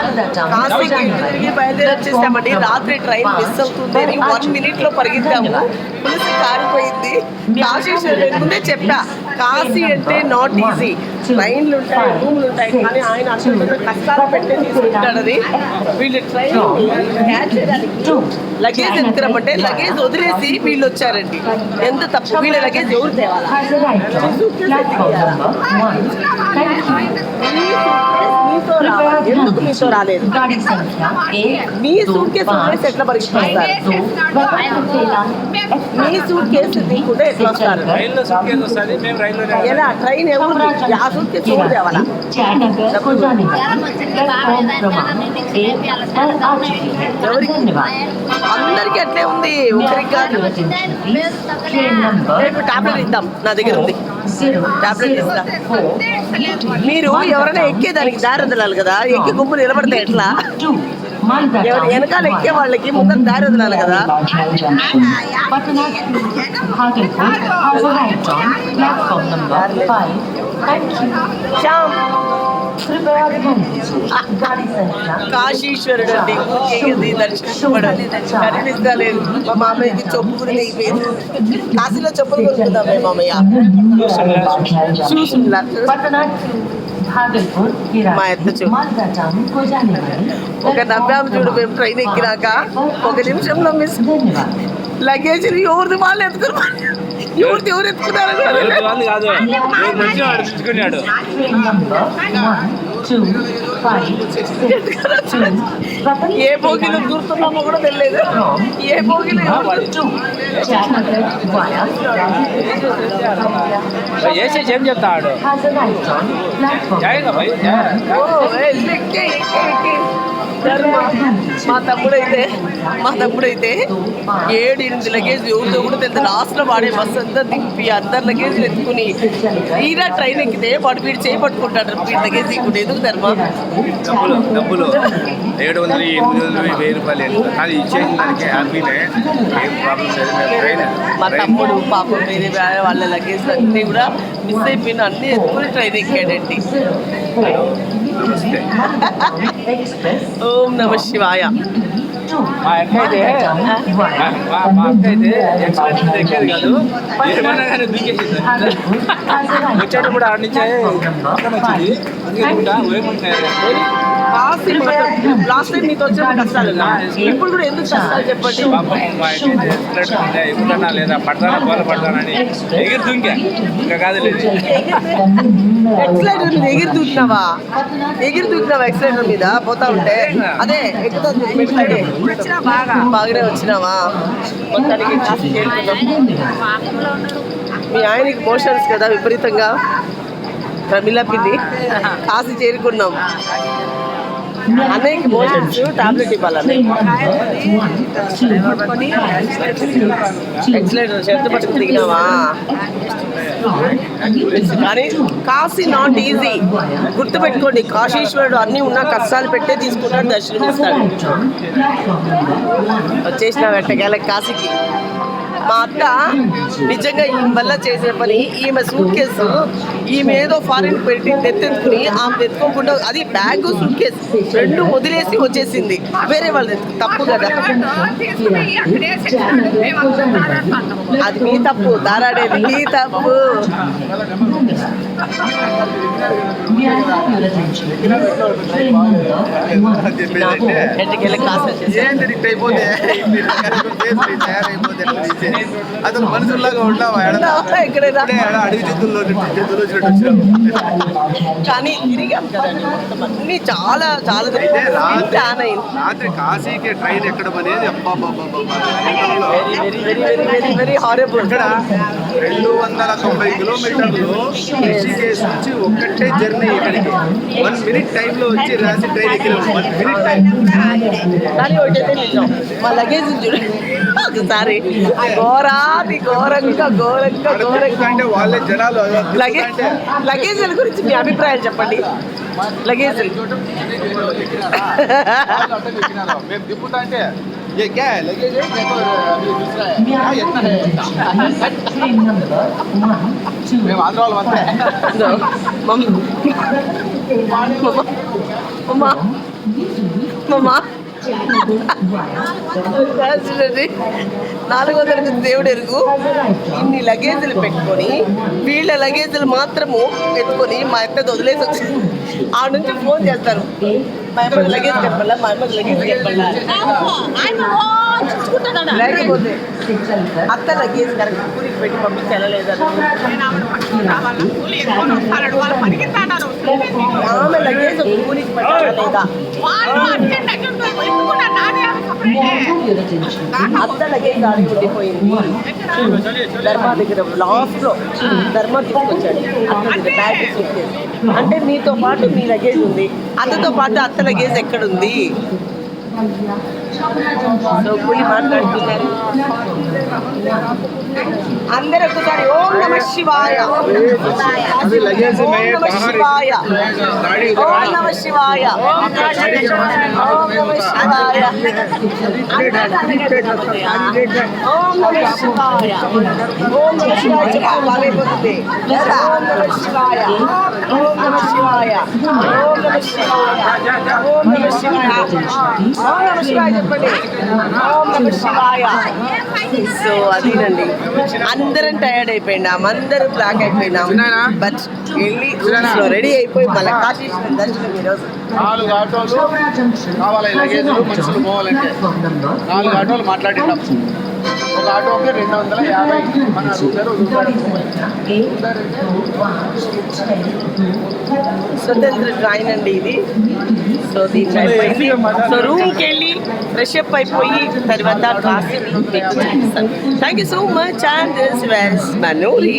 తిరిగి బయలుదేరి వచ్చేసామండి రాత్రి ట్రైన్ మిస్ అవుతుంది వన్ మినిట్లో పరిగెత్తాము పులిసి కారిపోయింది కాశీ ముందే చెప్పా కాశీ అంటే నాట్ ఈజీ ట్రైన్లు ఉంటాయి రూమ్లు ఉంటాయి కానీ ఆయన కష్టాలు పెట్టి తీసుకుంటాడు అది వీళ్ళు ట్రైన్ క్యాచ్ చేయడానికి లగేజ్ ఎత్తుకురమ్మంటే లగేజ్ వదిలేసి వీళ్ళు వచ్చారండి ఎంత తప్పు వీళ్ళ లగేజ్ ఎవరు తేవాలా మీతో రాలేదు మీ సూట్ కేసు ఎట్లా పరీక్షిస్తారు మీ సూట్ కేసు తీసుకుంటే ఎట్లా వస్తారు? ఎలా? ట్రైన్ ఎవరు ఆ సూట్ కేసు ఎవరు తేవాలా? అందరికీ అట్లే ఉంది? ఒకరికి కాదు రేపు టాబ్లెట్ ఇద్దాం. నా దగ్గర ఉంది. మీరు ఎవరైనా ఎక్కే దానికి దారి వదలాలి కదా. ఎక్కి గుంపు నిలబడితే ఎట్లా? వెనకాల ఎక్కే వాళ్ళకి ముందర దారి వదలాలి కదా? కాశీశ్వరుడు అండి ఊరికేది దర్శించబడం కనిపిస్తలేదు. మా మామయ్యకి చెప్పు కూడా తెగిపోయింది కాశీలో చెప్పులు కొనుక్కుందాం మేము మామయ్య. చూసులా మా ఎత్త. ఒక నవ్వాము చూడు మేము ట్రైన్ ఎక్కినాక ఒక నిమిషంలో మిస్ లగేజ్ ఎవరిది వాళ్ళు ఎత్తుకున్నారు ఎవరిది ఎవరు ఎత్తుకున్నారు ఏ భోగిలో దూరుతున్నామో కూడా తెలియదు. ఏ భోగిలో వేసేసి ఏం చెప్తాడు జాయిగా భయ్ మా తమ్ముడైతే మా తమ్ముడైతే ఏడు ఎనిమిది లగేజ్ ఎవరితో కూడా తెలియదు. లాస్ట్లో వాడే బస్సు అంతా దింపి అందరు లగేజ్ ఎత్తుకుని తీరా ట్రైన్ ఎక్కితే వాడు వీడు చేయి పట్టుకుంటాడు వీడి లగేజ్ దిక్కుంటే ఎందుకు ధర్మ? డబ్బులు డబ్బులు. ఏడు వందలు ఎనిమిది వందలు వెయ్యి రూపాయలు. అది ఇచ్చేసిన దానికి హ్యాపీనే. ఏం ప్రాబ్లం లేదు. మా తమ్ముడు పాపం వేరే వేరే వాళ్ళ లగేజ్ అన్ని కూడా మిస్ అయిపోయిన అన్ని ఎత్తుకుని ట్రైన్ ఎక్కాడండి. ఓం నమ శివాయ. మా అక్క అయితే మా- మా మా అక్క అయితే ఎక్స్ప్రెస్ ఎక్కేది కాదు ఏమన్నా కానీ దూకేసింది వచ్చేటప్పుడు ఆడ నుంచే. పక్కన వచ్చింది. అందుకే మాత్రం లాస్ట్ టైం మీతో వచ్చిన కష్టాలు? ఇప్పుడు కూడా ఎందుకు కష్టాలు చెప్పండి? లేదా పడతానా పోల పడతానని ఎగిరి దుంకా ఇంకా కాదు లేదు మీద ఎగిరి దూకినావా? ఎగిరి దూకినావా ఎక్సలైటర్ మీద? పోతా ఉంటే? అదే. బాగానే వచ్చినావా? మీ ఆయనకి మోషన్స్ కదా విపరీతంగా. ప్రమిళ పిండి. కాశీ చేరుకున్నాం. అన్నయ్యకి మోషన్స్ టాబ్లెట్ ఇవ్వాలని ఎక్సలైటర్ చేతి పట్టుకు దిగినావా? కానీ కాశీ నాట్ ఈజీ గుర్తుపెట్టుకోండి కాశీశ్వరుడు అన్ని ఉన్న కష్టాలు పెట్టే తీసుకుంటాడు దర్శనం ఇస్తాడు. వచ్చేసిన వెంటకాల కాశీకి. మా అత్త నిజంగా ఈమె వల్ల చేసిన పని. ఈమె సూట్ కేసు ఈమె ఏదో ఫారిన్ పెట్టి తెత్తెత్తుకుని ఆమె ఎత్తుకోకుండా అది బ్యాగ్ సూట్ కేసు రెండు వదిలేసి వచ్చేసింది. వేరే వాళ్ళు తప్పు కదా. అది మీ తప్పు దారాడేది మీ తప్పు. ఎంటకెళ్ళి కాసు వచ్చేసి ఏంటి ఇట్ అయిపోతే తయారైపోతే అతను మనుషుల్లాగా ఎక్కడైనా అడవి వచ్చినట్టు వచ్చావు? కానీ తిరిగాం. అన్ని చాలా చాలా అయితే రాత్రి రాత్రి కాశీకి ట్రైన్ ఎక్కడం అనేది వెరీ వెరీ హారబుల్ ఇక్కడ రెండు వందల తొంభై కిలోమీటర్లు రిషికేశ్ నుంచి ఒక్కటే జర్నీ ఇక్కడికి. వన్ మినిట్ టైంలో వచ్చి రాసి ట్రైన్ ఎక్కినాం. వన్ మినిట్ టైం కానీ ఒకటైతే నిజం. మా లగేజ్ చూడండి ఒకసారి. ఘోరాది ఘోరంగా ఘోరంగా ఘోరంగా. లగేజ్ లగేజీల గురించి మీ అభిప్రాయం చెప్పండి. లగేజ్. మేము ఆంధ్ర నాలుగో తరగతి దేవుడు ఎరుగు. ఇన్ని లగేజీలు పెట్టుకొని వీళ్ళ లగేజీలు మాత్రము పెట్టుకొని మా అత్త వదిలేసి వచ్చి ఆ నుంచి ఫోన్ చేస్తారు. మా అమ్మకి లగేజ్ చెప్పాలా మా అమ్మకి లగేజ్ చెప్పాలా లేకపోతే అత్త లగేజ్ కరెక్ట్ ఊరికి పెట్టి పంపించాలేదని ఆమె లగేజ్ ఊరికి పెట్టాలా లేదా అత్త లగేజ్ ఆడి ఉండిపోయింది ధర్మా దగ్గర లాస్ట్లో ధర్మా తీసుకొచ్చాడు. అత్త దగ్గర బ్యాగ్ అంటే మీతో పాటు మీ లగేజ్ ఉంది. అత్తతో పాటు అత్త లగేజ్ ఎక్కడుంది? సో పులి మాట్లాడుతున్నారు అందరూ ఒకసారి ఓం నమ శివాయ ఓం నమ శివాయ ఓం నమ శివాయ ఓం నమ శివాయ ఓం నమ శివాయ ఓం నమ శివాయ ఓం నమ శివాయ ఓం నమ శివాయ ఓం నమ శివాయ ఓం నమ శివాయ సో అదేనండి. అందరం టైర్డ్ అయిపోయినాం అందరం బ్లాక్ అయిపోయినాం? బట్ వెళ్ళి రెడీ అయిపోయి మళ్ళీ కాశీ దర్శనం ఈరోజు. నాలుగు ఆటోలు కావాలి లగేజ్ మనుషులు పోవాలంటే. నాలుగు ఆటోలు మాట్లాడినాం ఒక ఆటోకి రెండు వందల యాభై. మన అడుగుతారు స్వతంత్ర ట్రైన్ అండి ఇది. సో దీంట్లో అయిపోయింది సో రూమ్కి వెళ్ళి ఫ్రెష్ అప్ అయిపోయి తర్వాత Kashi thank you so much and this was Manuri